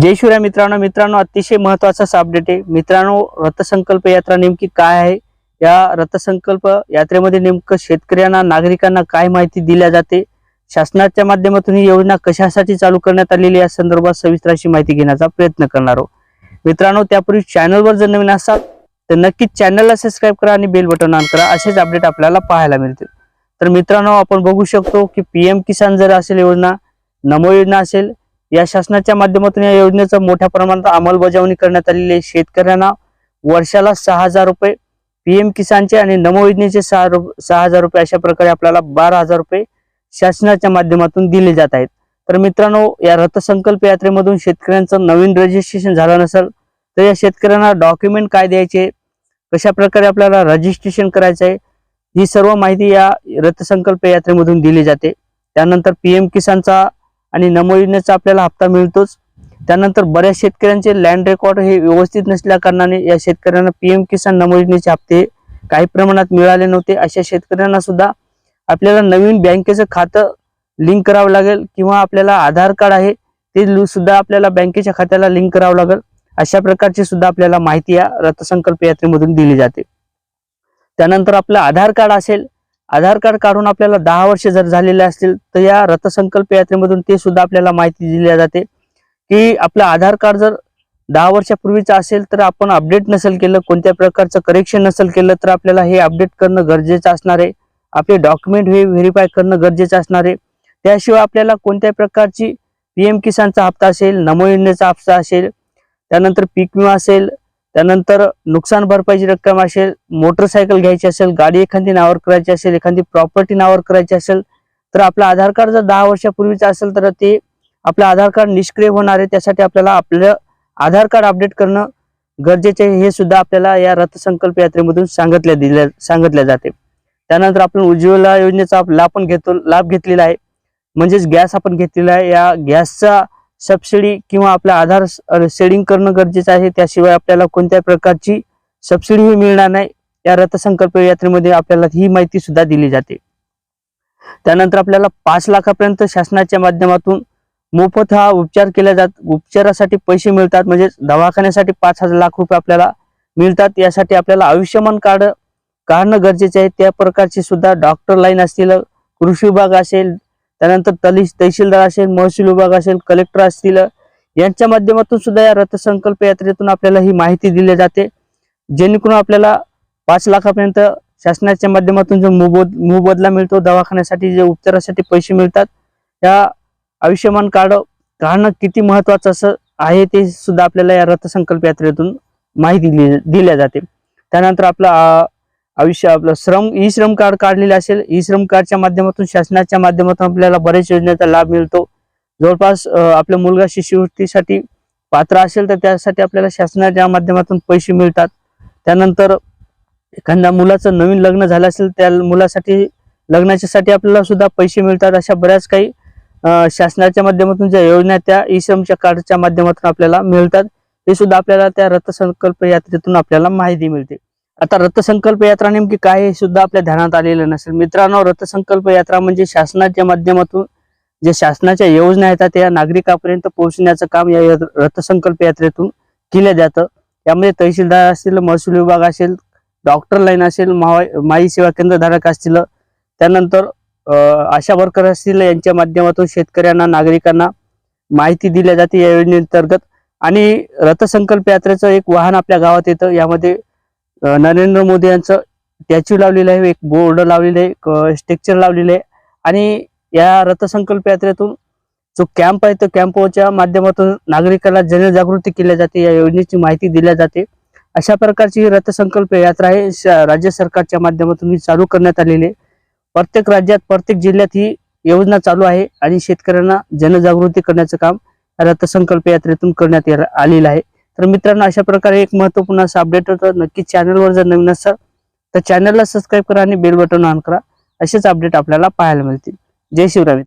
जय शिवराय मित्रांनो. मित्रांनो अतिशय महत्त्वाचा अपडेट आहे. मित्रांनो रथसंकल्प यात्रा नेमकी काय आहे? या रथसंकल्प यात्रेमध्ये नेमकं शेतकऱ्यांना नागरिकांना काय माहिती दिल्या जाते? शासनाच्या माध्यमातून ही योजना कशासाठी चालू करण्यात आलेली या संदर्भात सविस्तर अशी माहिती घेण्याचा प्रयत्न करणार आहोत. मित्रांनो त्यापूर्वी चॅनलवर जर नवीन असाल तर नक्कीच चॅनलला सबस्क्राईब करा आणि बेल बटन ऑन करा. असेच अपडेट आपल्याला पाहायला मिळतील. तर मित्रांनो आपण बघू शकतो की पीएम किसान जर असेल योजना नमो योजना असेल या शासनाच्या माध्यमातून या योजनेचं मोठ्या प्रमाणात अंमलबजावणी करण्यात आलेली आहे. शेतकऱ्यांना वर्षाला सहा हजार रुपये पीएम किसानचे आणि नमो योजनेचे सहा सहा हजार रुपये अशा प्रकारे आपल्याला बारा हजार रुपये शासनाच्या माध्यमातून दिले जात आहेत. तर मित्रांनो या रथसंकल्प यात्रेमधून शेतकऱ्यांचं नवीन रजिस्ट्रेशन झालं नसेल तर या शेतकऱ्यांना डॉक्युमेंट काय द्यायचे कशा प्रकारे आपल्याला रजिस्ट्रेशन करायचं आहे ही सर्व माहिती या रथसंकल्प यात्रेमधून दिली जाते. त्यानंतर पीएम किसानचा आणि नमो योजनेचा आपल्याला हप्ता मिळतोच. त्यानंतर बऱ्याच शेतकऱ्यांचे लँड रेकॉर्ड हे व्यवस्थित नसल्या कारणाने या शेतकऱ्यांना पीएम किसान नमो योजनेचे हप्ते काही प्रमाणात मिळाले नव्हते. अशा शेतकऱ्यांना सुद्धा आपल्याला नवीन बँकेचं खातं लिंक करावं लागेल किंवा आपल्याला आधार कार्ड आहे ते सुद्धा आपल्याला बँकेच्या खात्याला लिंक करावं लागेल. अशा प्रकारची सुद्धा आपल्याला माहिती या रथसंकल्प यात्रेमधून दिली जाते. त्यानंतर आपलं आधार कार्ड असेल आधार कार्ड काढून आपल्याला दहा वर्ष जर झालेले असतील तर या रथसंकल्प यात्रेमधून ते सुद्धा आपल्याला माहिती दिली जाते. की आपलं आधार कार्ड जर दहा वर्षापूर्वीचं असेल तर आपण अपडेट नसेल केलं कोणत्या प्रकारचं करेक्शन नसेल केलं तर आपल्याला हे अपडेट करणं गरजेचं असणार आहे. आपले डॉक्युमेंट हे व्हेरीफाय करणं गरजेचं असणार आहे. त्याशिवाय आपल्याला कोणत्या प्रकारची पीएम किसानचा हप्ता असेल नमो योजनेचा हप्ता असेल त्यानंतर पीक विमा असेल त्यानंतर नुकसान भरपाईची रक्कम असेल मोटरसायकल घ्यायची असेल गाडी एखादी नावावर करायची असेल एखादी प्रॉपर्टी नावावर करायची असेल तर आपलं आधार कार्ड जर दहा वर्षापूर्वीचं असेल तर ते आपलं आधार कार्ड निष्क्रिय होणार आहे. त्यासाठी आपल्याला आपलं आधार कार्ड अपडेट करणं गरजेचे आहे. हे सुद्धा आपल्याला या रथसंकल्प यात्रेमधून सांगितल्या दिल्या सांगितल्या जाते. त्यानंतर आपण उज्ज्वला योजनेचा लाभ पण घेतो लाभ घेतलेला आहे. म्हणजेच गॅस आपण घेतलेला आहे. या गॅसचा सबसिडी किंवा आपला आधार सेडिंग करणं गरजेचं आहे. त्याशिवाय आपल्याला कोणत्या प्रकारची सबसिडीही मिळणार नाही. या रथसंकल्प यात्रेमध्ये आपल्याला ही माहिती सुद्धा दिली जाते. त्यानंतर आपल्याला पाच लाखापर्यंत शासनाच्या माध्यमातून मोफत हा उपचार केला जात उपचारासाठी पैसे मिळतात. म्हणजे दवाखान्यासाठी पाच हजार लाख रुपये आपल्याला मिळतात. यासाठी आपल्याला आयुष्यमान कार्ड काढणं गरजेचे आहे. त्या प्रकारचे सुद्धा डॉक्टर लाईन असतील कृषी विभाग असेल त्यानंतर तली तहसीलदार असेल महसूल विभाग असेल कलेक्टर असतील यांच्या माध्यमातून सुद्धा या रथसंकल्प यात्रेतून आपल्याला ही माहिती दिली जाते. जेणेकरून आपल्याला पाच लाखापर्यंत शासनाच्या माध्यमातून जो मोबद मोबदला मिळतो दवाखान्यासाठी जे उपचारासाठी पैसे मिळतात त्या आयुष्यमान कार्ड काढणं किती महत्वाचं असं आहे ते सुद्धा आपल्याला या रथसंकल्प यात्रेतून माहिती दिली दिल्या जाते. त्यानंतर आपला आयुष्य आपलं श्रम ई श्रम कार्ड काढलेले असेल ई श्रम कार्डच्या माध्यमातून शासनाच्या माध्यमातून आपल्याला बरेच योजनेचा लाभ मिळतो. जवळपास आपला आपल्या मुलगा शिष्यवृत्तीसाठी पात्र असेल तर त्यासाठी आपल्याला शासनाच्या माध्यमातून पैसे मिळतात. त्यानंतर एखाद्या मुलाचं नवीन लग्न झालं असेल त्या मुलासाठी लग्नाच्यासाठी आपल्याला सुद्धा पैसे मिळतात. अशा बऱ्याच काही शासनाच्या माध्यमातून ज्या योजना त्या ई श्रमच्या कार्डच्या माध्यमातून आपल्याला मिळतात. ते सुद्धा आपल्याला त्या रथसंकल्प यात्रेतून आपल्याला माहिती मिळते. आता रथसंकल्प यात्रा नेमकी काय हे सुद्धा आपल्या ध्यानात आलेलं नसेल. मित्रांनो रथसंकल्प यात्रा म्हणजे शासनाच्या माध्यमातून जे शासनाच्या योजना येतात त्या नागरिकापर्यंत पोहोचण्याचं काम या रथसंकल्प यात्रेतून केलं जातं. यामध्ये तहसीलदार असतील महसूल विभाग असेल डॉक्टर लाईन असेल माई सेवा केंद्र धारक असतील त्यानंतर आशा वर्कर असतील यांच्या माध्यमातून शेतकऱ्यांना नागरिकांना माहिती दिल्या जाते या योजनेअंतर्गत. आणि रथसंकल्प यात्रेचं एक वाहन आपल्या गावात येतं. यामध्ये नरेंद्र मोदी यांचं स्टॅच्यू लावलेलं आहे एक बोर्ड लावलेलं आहे स्ट्रक्चर लावलेलं आहे. आणि या रथसंकल्प यात्रेतून जो कॅम्प आहे तो कॅम्पच्या माध्यमातून नागरिकांना जनजागृती केली जाते या योजनेची माहिती दिल्या जाते. अशा प्रकारची ही रथसंकल्प यात्रा आहे. श- राज्य सरकारच्या माध्यमातून ही चालू करण्यात आलेली आहे. प्रत्येक राज्यात प्रत्येक जिल्ह्यात ही योजना चालू आहे आणि शेतकऱ्यांना जनजागृती करण्याचं काम रथसंकल्प यात्रेतून करण्यात आलेलं आहे. तर मित्रांनो अशा प्रकारे एक महत्त्वपूर्ण असं अपडेट होतं. नक्की चॅनलवर जर नवीन असाल तर चॅनलला सबस्क्राईब करा आणि बेल बटन ऑन करा. असेच अपडेट आपल्याला पाहायला मिळतील. जय शिवराय